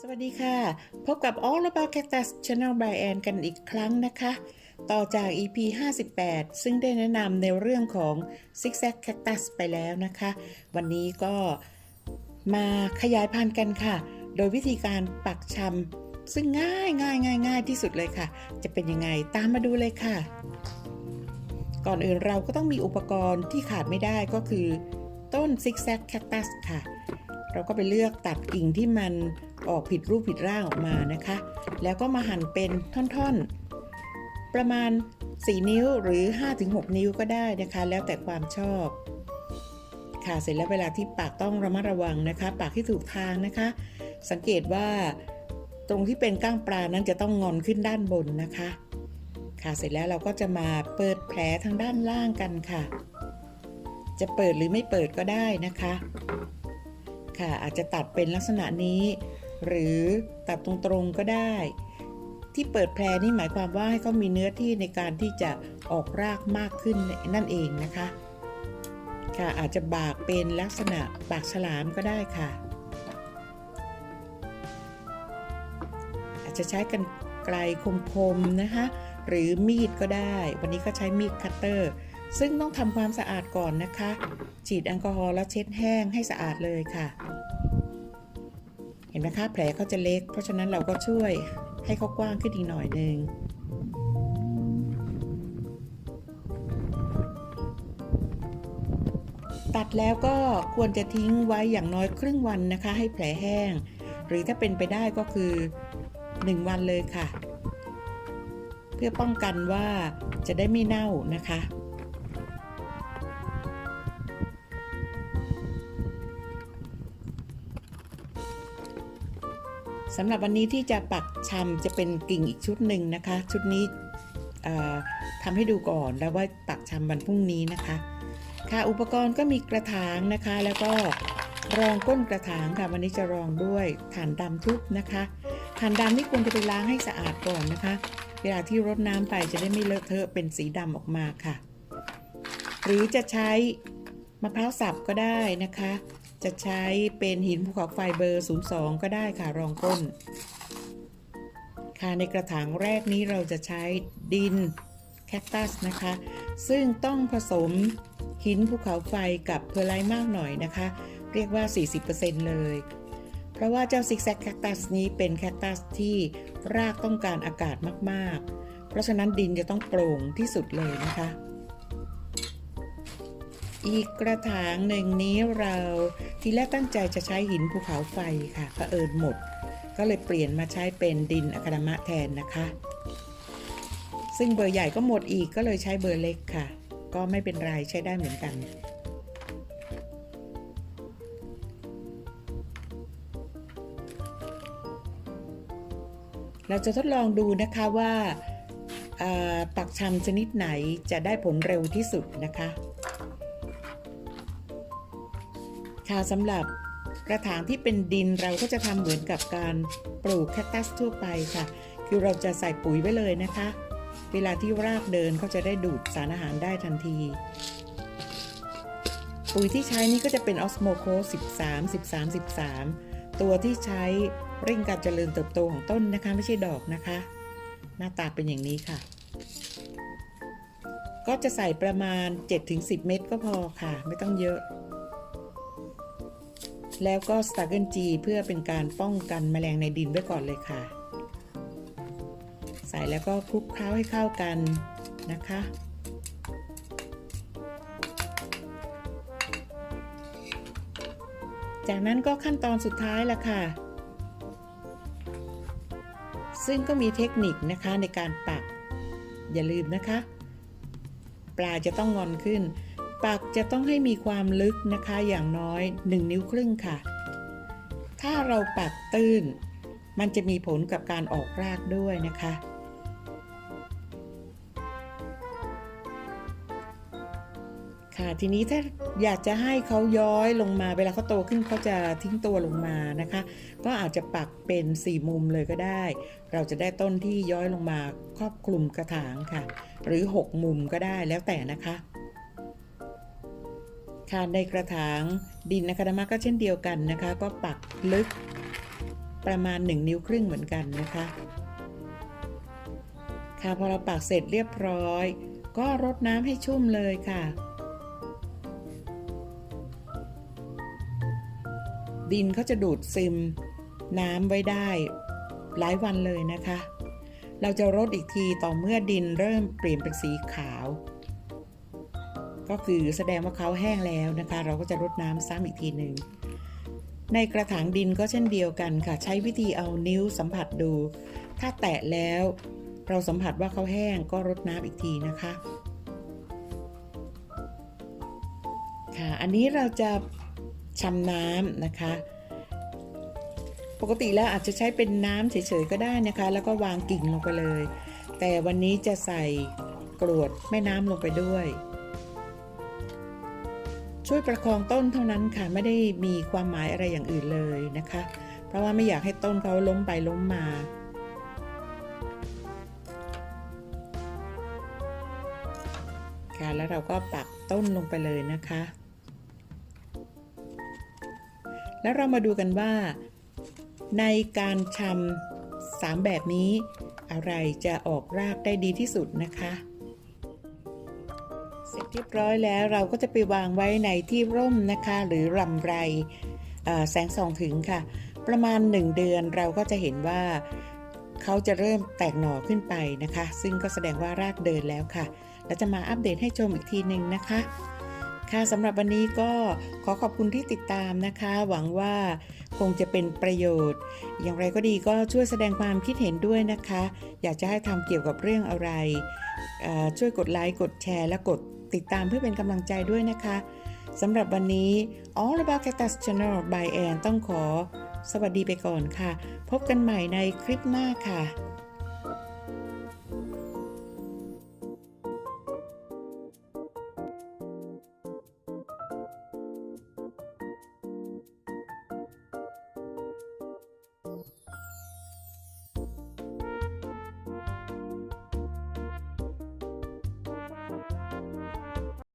สวัสดีค่ะ พบกับ All About Cactus Channel by Ann กันอีกครั้งนะคะ ต่อจาก EP 58 ซึ่งได้แนะนำในเรื่องของ Zigzag Cactus ไปแล้วนะคะ วันนี้ก็มาขยายพันธุ์กันค่ะ โดยวิธีการปักชำซึ่งง่ายง่ายง่ายง่ายที่สุดเลยค่ะ จะเป็นยังไงตามมาดูเลยค่ะ ก่อนอื่นเราก็ต้องมีอุปกรณ์ที่ขาดไม่ได้ก็คือ ต้น Zigzag Cactus ค่ะ เราก็ไปเลือกตัดกิ่งที่มันออกผิดรูปผิดร่างออกมานะคะ แล้วก็มาหั่นเป็นท่อนๆ ประมาณ 4 นิ้วหรือ 5-6 นิ้วก็ได้นะคะ แล้วแต่ความชอบ ค่ะเสร็จแล้วเวลาที่ปากต้องระมัดระวังนะคะ ปากที่ถูกทางนะคะ สังเกตว่าตรงที่เป็นก้างปลานั้นจะต้องงอนขึ้นด้านบนนะคะ ค่ะเสร็จแล้วเราก็จะมาเปิดแผลทางด้านล่างกันค่ะ จะเปิดหรือไม่เปิดก็ได้นะคะ ค่ะอาจจะตัดเป็นลักษณะนี้ หรือตัดตรงๆก็ได้ ที่เปิดแพรนี่หมายความว่าให้เขามีเนื้อที่ในการที่จะออกรากมากขึ้นนั่นเองนะคะค่ะอาจจะบากเป็นลักษณะปากฉลามก็ได้ค่ะ อาจจะใช้กันไกลคมๆนะคะ หรือมีดก็ได้ วันนี้ก็ใช้มีดคัตเตอร์ ซึ่งต้องทำความสะอาดก่อนนะคะ ฉีดแอลกอฮอล์แล้วเช็ดแห้งให้สะอาดเลยค่ะ เห็นไหมคะแผลเขาจะเล็ก เพราะฉะนั้นเราก็ช่วยให้เขากว้างขึ้นอีกหน่อยหนึ่งตัดแล้วก็ควรจะทิ้งไว้อย่างน้อยครึ่งวันนะคะ ให้แผลแห้ง หรือถ้าเป็นไปได้ก็คือ 1 วันเลยค่ะ เพื่อป้องกันว่าจะได้ไม่เน่านะคะ สำหรับวันนี้ที่จะปักชำจะเป็นกิ่งอีกชุดหนึ่งนะคะ ชุดนี้ทำให้ดูก่อนแล้วว่าปักชำวันพรุ่งนี้นะคะ ค่ะอุปกรณ์ก็มีกระถางนะคะ แล้วก็รองก้นกระถางค่ะวันนี้จะรองด้วยฐานดำทุบนะคะฐานดำนี่ควรจะไปล้างให้สะอาดก่อนนะคะ เวลาที่รดน้ำไปจะได้ไม่เลอะเทอะเป็นสีดำออกมาค่ะ หรือจะใช้มะพร้าวสับก็ได้นะคะ จะใช้เป็นหินภูเขาไฟเบอร์ 02 ก็ได้ค่ะรองก้น ค่ะในกระถางแรกนี้เราจะใช้ดินแคคตัสนะคะ ซึ่งต้องผสมหินภูเขาไฟกับเพอร์ไลท์มากหน่อยนะคะ เรียกว่า 40%เลย เพราะว่าเจ้าซิกแซกแคคตัสนี้เป็นแคคตัสที่รากต้องการอากาศมากๆ เพราะฉะนั้นดินจะต้องโปร่งที่สุดเลยนะคะ อีกกระถางหนึ่งนี้เราทีแรกตั้งใจจะใช้หินภูเขาไฟค่ะเผอิญหมด ก็เลยเปลี่ยนมาใช้เป็นดินอะคาดามะแทนนะคะ ซึ่งเบอร์ใหญ่ก็หมดอีกก็เลยใช้เบอร์เล็กค่ะ ก็ไม่เป็นไรใช้ได้เหมือนกันเราจะทดลองดูนะคะว่าอ่าปักชำชนิดไหนจะได้ผลเร็วที่สุดนะคะ ค่ะสำหรับกระถางที่เป็นดินเราก็จะทำเหมือนกับการปลูกแคคตัสทั่วไปค่ะ คือเราจะใส่ปุ๋ยไว้เลยนะคะ เวลาที่รากเดินเขาจะได้ดูดสารอาหารได้ทันที ปุ๋ยที่ใช้นี่ก็จะเป็นออสโมโค13 13 13 ตัวที่ใช้เร่งการเจริญเติบโตของต้นนะคะ ไม่ใช่ดอกนะคะ หน้าตาเป็นอย่างนี้ค่ะ ก็จะใส่ประมาณ 7-10 เม็ดก็พอค่ะ ไม่ต้องเยอะ แล้วก็สตาร์เกิลจีเพื่อเป็นการป้องกันแมลงในดินไว้ก่อนเลยค่ะ ใส่แล้วก็คลุกเคล้าให้เข้ากันนะคะจากนั้นก็ขั้นตอนสุดท้ายละค่ะ ซึ่งก็มีเทคนิคนะคะในการปัก อย่าลืมนะคะ ปลาจะต้องงอนขึ้น ปักจะต้องให้มีความลึกนะคะอย่างน้อย 1 นิ้วครึ่งค่ะ ถ้าเราปักตื้น มันจะมีผลกับการออกรากด้วยนะคะ ค่ะทีนี้ถ้าอยากจะให้เขาย้อยลงมา เวลาเขาโตขึ้นเขาจะทิ้งตัวลงมานะคะ ก็อาจจะปักเป็นสี่มุมเลยก็ได้ เราจะได้ต้นที่ย้อยลงมาครอบคลุมกระถางค่ะ หรือ 6 มุมก็ได้แล้วแต่นะคะ ค่ะในกระถางดินอะคาดามะก็เช่นเดียวกันนะคะ ก็ปักลึกประมาณ 1 นิ้วครึ่งเหมือนกันนะคะ ค่ะพอเราปักเสร็จเรียบร้อย ก็รดน้ำให้ชุ่มเลยค่ะ ดินเขาจะดูดซึมน้ำไว้ได้หลายวันเลยนะคะ เราจะรดอีกทีต่อเมื่อดินเริ่มเปลี่ยนเป็นสีขาว ก็คือแสดงว่าเขาแห้งแล้วนะคะ เราก็จะรดน้ำซ้ำอีกทีหนึ่งในกระถางดินก็เช่นเดียวกันค่ะ ใช้วิธีเอานิ้วสัมผัสดู ถ้าแตะแล้วเราสัมผัสว่าเขาแห้งก็รดน้ำอีกทีนะคะค่ะอันนี้เราจะชำน้ำนะคะ ปกติแล้วอาจจะใช้เป็นน้ำเฉยๆก็ได้นะคะ แล้วก็วางกิ่งลงไปเลย แต่วันนี้จะใส่กรวดแม่น้ำลงไปด้วย ช่วยประคองต้นเท่านั้นค่ะไม่ได้มีความหมายอะไรอย่างอื่นเลยนะคะ เพราะว่าไม่อยากให้ต้นเขาล้มไปล้มมาค่ะแล้วเราก็ปักต้นลงไปเลยนะคะ แล้วเรามาดูกันว่า ในการชำสามแบบนี้ อะไรจะออกรากได้ดีที่สุดนะคะ เสร็จเรียบร้อยแล้วเราก็จะไปวางไว้ในที่ร่มนะคะ หรือรำไรแสงส่องถึงค่ะ ประมาณ 1 เดือนเราก็จะเห็นว่าเขาจะเริ่มแตกหน่อขึ้นไปนะคะ ซึ่งก็แสดงว่ารากเดินแล้วค่ะ แล้วจะมาอัปเดตให้ชมอีกทีหนึ่งนะคะ ค่ะสำหรับวันนี้ก็ขอขอบคุณที่ติดตามนะคะ หวังว่าคงจะเป็นประโยชน์ อย่างไรก็ดีก็ช่วยแสดงความคิดเห็นด้วยนะคะ อยากจะให้ทำเกี่ยวกับเรื่องอะไร ช่วยกดไลค์กดแชร์และกด ติดตามเพื่อเป็นกำลังใจด้วยนะคะสำหรับวันนี้ All About Cactus Channel by Ann ต้องขอ สวัสดีไปก่อนค่ะ พบกันใหม่ในคลิปหน้าค่ะ